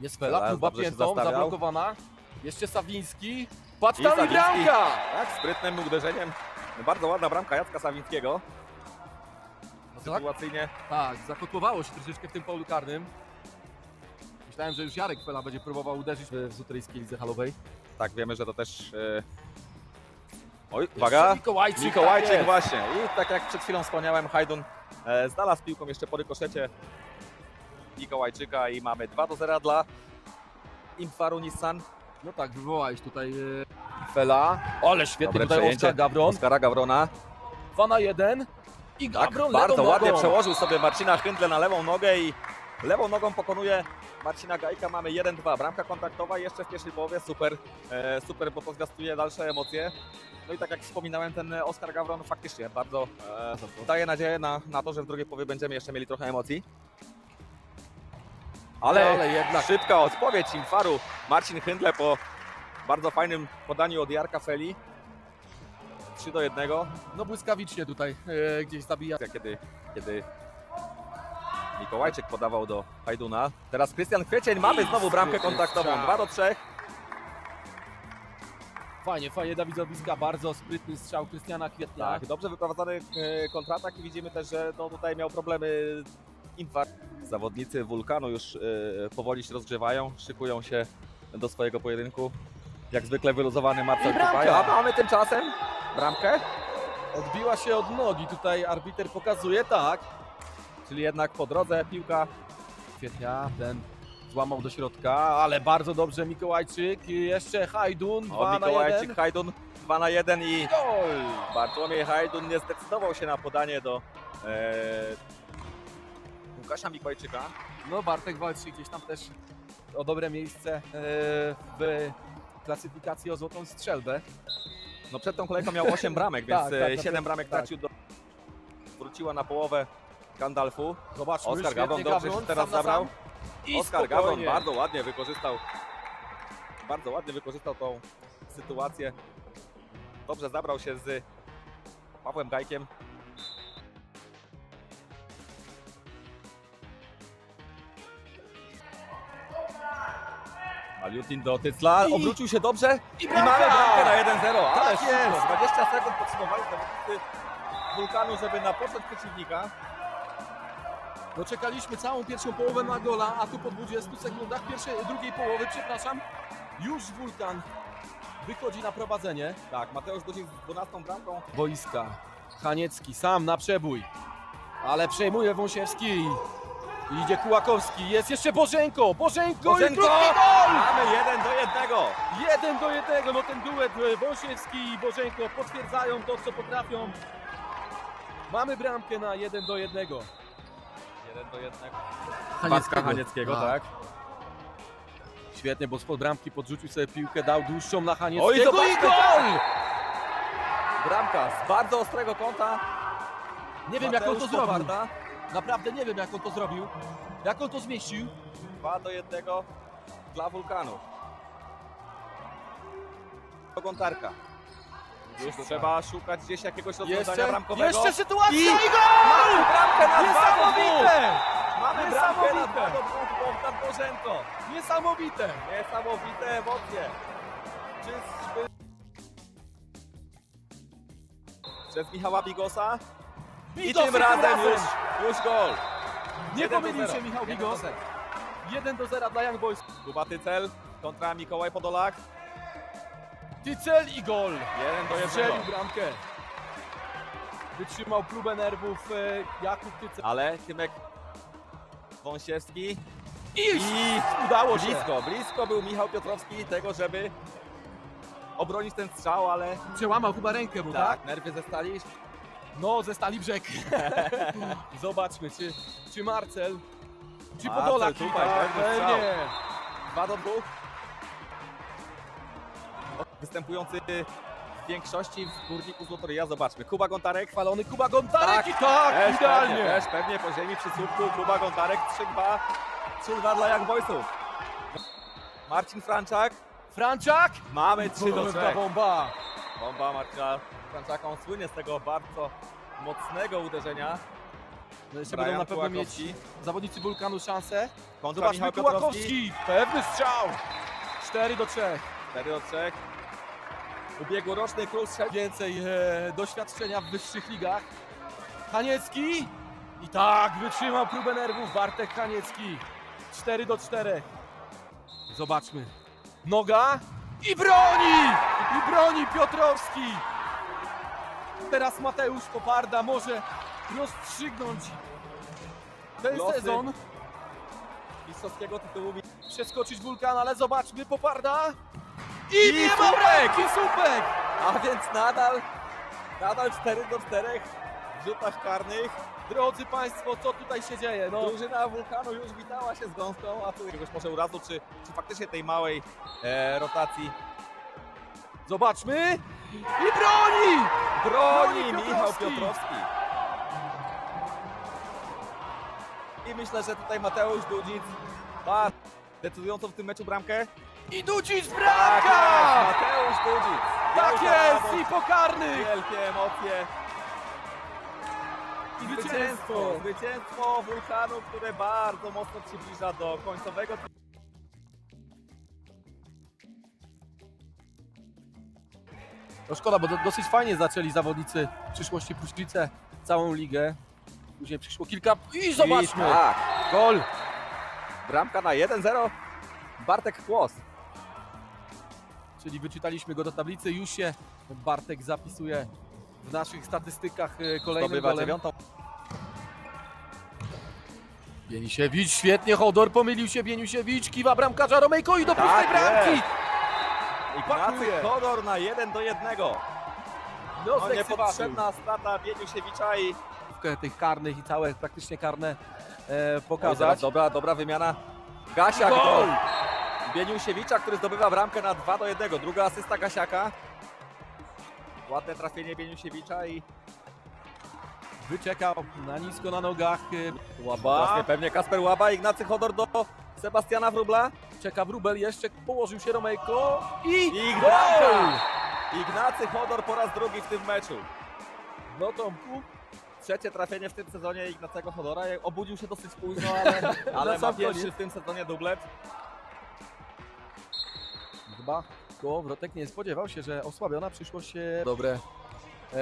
Jest Fela, próba dobrze się piętą, zastawiał. zablokowana. Jeszcze Sawiński. Patrz tam i Sawiński. bramka! Tak, sprytnym uderzeniem. Bardzo ładna bramka Jacka Sawińskiego. No tak, Sytuacyjnie tak, zakotłowało się troszeczkę w tym polu karnym. Myślałem, że już Jarek Fela będzie próbował uderzyć w Zutrejskiej lidze halowej. tak wiemy, że to też. e, Oj, uwaga! Mikołajczyk, Mikołajczyk tak jest. właśnie. I tak jak przed chwilą wspomniałem, Hajdun e, znalazł piłką jeszcze po rykoszecie Mikołajczyka i mamy 2 do 0 dla Imfaru Nissan. No tak, wywołałeś tutaj e, Fela. Ale świetnie Dobre tutaj przejęcie. Oskar Gawron. Oskara Gawrona. 2 na 1. I Tak, bardzo ładnie nogą. przełożył sobie Marcina Chyndle na lewą nogę i lewą nogą pokonuje Marcina Gajka. Mamy 1-2. Bramka kontaktowa jeszcze w pierwszej połowie. Super, e, super, bo to zwiastuje dalsze emocje. No i tak jak wspominałem, ten Oskar Gawron faktycznie bardzo e, daje nadzieję na, na to, że w drugiej połowie będziemy jeszcze mieli trochę emocji. Ale, Ale jednak. szybka odpowiedź Infaru. Marcin Chyndle po bardzo fajnym podaniu od Jarka Feli. 3 do 1. No błyskawicznie tutaj e, gdzieś zabija. kiedy, kiedy Mikołajczyk podawał do Hajduna. Teraz Krystian Kwiecień, mamy znowu bramkę kontaktową, strzał. 2 do 3. Fajnie, fajnie Dawidowiska, bardzo sprytny strzał Krystiana Kwietnia. Tak, dobrze wyprowadzany e, kontratak i widzimy też, że no, tutaj miał problemy Infar. Zawodnicy Wulkanu już e, powoli się rozgrzewają, szykują się do swojego pojedynku. Jak zwykle wyluzowany Marcel I bramka. Kupaj. A mamy tymczasem bramkę, Odbiła się od nogi, tutaj arbiter pokazuje, tak. czyli jednak po drodze piłka Kwietnia, ten złamał do środka, ale bardzo dobrze Mikołajczyk. I jeszcze Hajdun, 2 od na 1. Mikołajczyk, Hajdun 2 na 1 i Gol! Bartłomiej Hajdun nie zdecydował się na podanie do e, Łukasza Mikołajczyka. No Bartek walczy gdzieś tam też o dobre miejsce e, w klasyfikacji o złotą strzelbę. No przed tą kolejką miał 8 bramek, więc Tak, tak, tak, na 7 pewno, bramek tak. tracił do... Wróciła na połowę Gandalfu. Zobaczmy, Oskar świetnie Gawron dobrze się Gawron, teraz sam na zabrał. sam. I Oskar Gawron spokojnie. bardzo ładnie wykorzystał bardzo ładnie wykorzystał tą sytuację. Dobrze zabrał się z Pawłem Gajkiem. Maliutin do Tycla, I- obrócił się dobrze I i mamy bramkę na 1-0. Ale Tak jest. szybko, 20 sekund potrzebowali zawodnicy Wulkanu, żeby napocząć przeciwnika. No czekaliśmy całą pierwszą połowę na gola, a tu po 20 sekundach pierwszej, drugiej połowy, przepraszam, już Wulkan wychodzi na prowadzenie. Tak, Mateusz Guzik z 12 bramką. Boiska. Haniecki sam na przebój. Ale przejmuje Wąsiewski. Idzie Kułakowski. Jest jeszcze Bożenko. Bożenko, i Bożenko! drugi gol! Mamy 1 do 1. Jeden do jednego. No ten duet e, Wąsiewski i Bożenko potwierdzają to, co potrafią. Mamy bramkę na 1 do 1. 1 do 1. Hanieckiego. Bartka Hanieckiego, A. tak. Świetnie, bo spod bramki podrzucił sobie piłkę, dał dłuższą na Oj, Hanieckiego zobaczmy, i gol! Bramka z bardzo ostrego kąta. Nie wiem, jak on to Mateusz zrobił. Kowarda. Naprawdę nie wiem, jak on to zrobił. Jak on to zmieścił. 2 do 1 dla Wulkanu. Do Gontarka. Już trzeba szukać gdzieś jakiegoś rozwiązania Jeszcze, bramkowego. jeszcze sytuacja I- i, gol! Mamy bramkę na 2 do 2. Niesamowite! Mamy bramkę na Niesamowite! 2 do 2 Bogdan Bożenko. Niesamowite! Niesamowite emocje. Czyżby... Przez Michała Bigosa. I Bigos tym razem już, już gol. Nie 1 do pomylił 0. się Michał 1 Bigos. do 0. 1 do 0 dla Young Boys. Kuba Tycel kontra Mikołaj Podolak. Tycel i gol. 1 do 1. Strzelił bramkę. Wytrzymał próbę nerwów e, Jakub Tycel. Ale Tymek Wąsiewski. I, I udało się. blisko, blisko był Michał Piotrowski tego, żeby obronić ten strzał, ale Przełamał chyba rękę mu, tak? tak, nerwy ze stali. No, ze Stali Brzeg. Zobaczmy, czy, czy Marcel, czy Marcel Podolak. tutaj, Tak, pewny strzał. pewnie. 2 do 2. Występujący większości w Górniku Złotoryja. Zobaczmy, Kuba Gontarek. Chwalony Kuba Gontarek Tak, i tak, Też idealnie. pewnie, też pewnie po ziemi przy słupku. Kuba Gontarek 3-2. 3-2 dla Young Boysów. Marcin Franczak. Franczak. Mamy 3 do 3. Kurwa, bomba. Bomba Marcina Franczaka. On słynie z tego bardzo mocnego uderzenia. No jeszcze Brian będą na pewno mieć zawodnicy Wulkanu szansę. Kontra Zobaczmy, Michał Piotrowski. Kułakowski. Pewny strzał. 4 do 3. 4 do 3. Ubiegłoroczny król strzelb. Więcej e, doświadczenia w wyższych ligach. Haniecki. I tak wytrzymał próbę nerwów Bartek Haniecki. 4 do 4. Zobaczmy. Noga. I broni! I broni Piotrowski. Teraz Mateusz Koparda może rozstrzygnąć ten Losy. sezon. mistrzowskiego tytułu. Przeskoczyć wulkan, ale zobaczmy Poparda. I, I nie ma słupek! bramki, słupek! A więc nadal, nadal 4 do 4 w rzutach karnych. Drodzy Państwo, co tutaj się dzieje? No, Drużyna Wulkanu już witała się z gąską, a tu jakiegoś może urazu, czy, czy faktycznie tej małej e, rotacji zobaczmy. I broni! broni Michał Piotrowski. I myślę, że tutaj Mateusz Dudzic ma decydującą w tym meczu bramkę. I Dudzic Tak bramka! jest, Mateusz Dudzic. Tak Wielka jest! I pokarny! Wielkie emocje. I Zwycięstwo, zwycięstwo! zwycięstwo Wulkanu, które bardzo mocno przybliża do końcowego No szkoda, bo do, dosyć fajnie zaczęli zawodnicy w przyszłości Pruszlice całą ligę. Później przyszło kilka... I zobaczmy! Tak, Gol! bramka na 1-0. Bartek Kłos. Czyli wyczytaliśmy go do tablicy. Już się Bartek zapisuje w naszych statystykach e, kolejnym Zdobywa golem. dziewiątą. Bienisiewicz, świetnie, Hodor pomylił się, Bienisiewicz, kiwa bramkarza Romejko i do pustej Tak bramki! jest. Pakuje. Ignacy Kodor na 1 do 1. No, No niepotrzebna strata Bieniusiewicza i tych karnych i całe praktycznie karne e, pokazać. dobra, dobra wymiana. Gasiak Gol! Bieniusiewicza, który zdobywa bramkę na 2 do 1. Druga asysta Gasiaka. Ładne trafienie Bieniusiewicza i Wyczekał na nisko na nogach. Łaba. Łaba. pewnie Kasper Łaba, Ignacy Hodor do Sebastiana Wróbla. Czeka Wróbel jeszcze, położył się Romejko i, I gol! Ignacy Hodor po raz drugi w tym meczu. No Tomku, Trzecie trafienie w tym sezonie Ignacego Hodora. Obudził się dosyć późno, ale, ale ma sam pierwszy w tym sezonie dublet. chyba Kołowrotek nie spodziewał się, że osłabiona przyszłość się dobre e,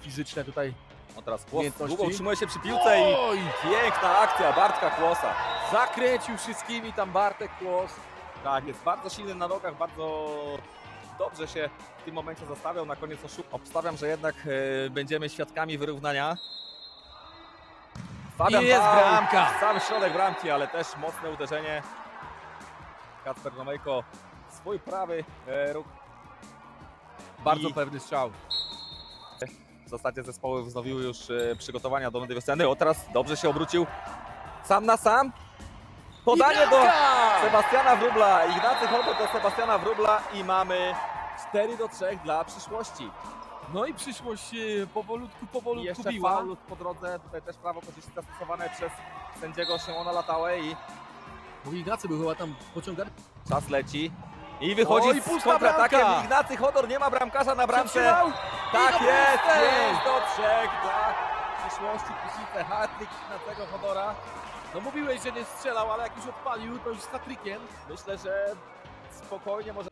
fizyczne tutaj. No teraz Kłos długo utrzymuje się przy piłce i Oj! piękna akcja Bartka Kłosa. Zakręcił wszystkimi tam Bartek Kłos. Tak, jest bardzo silny na nogach, bardzo dobrze się w tym momencie zastawiał. Na koniec oszuk. Obstawiam, że jednak e, będziemy świadkami wyrównania. Fabian I jest Bał, bramka. Sam środek bramki, ale też mocne uderzenie. Kacper Romejko swój prawy e, róg. Bardzo I- pewny strzał. W zasadzie zespoły wznowiły już e, przygotowania do nowej sceny. O, teraz dobrze się obrócił. Sam na sam. Podanie do! Sebastiana Wróbla. Ignacy Hodor do Sebastiana Wróbla i mamy 4 do 3 dla przyszłości. No i przyszłość e, powolutku, I powolutku jeszcze biła. faul po drodze. Tutaj też prawo korzyści zastosowane przez sędziego Szymona Latałę i Bo Ignacy był chyba tam pociągany. czas leci. I wychodzi Oj, z pusta kontratakiem bramka! Ignacy Hodor. Nie ma bramkarza na bramce. Przetrzymał. Tak I do jest, bramki! jest do trzech dla przyszłości Kusice. Hatryk Ignacego Hodora. No mówiłeś, że nie strzelał, ale jak już odpalił, to już z hatrykiem. Myślę, że spokojnie może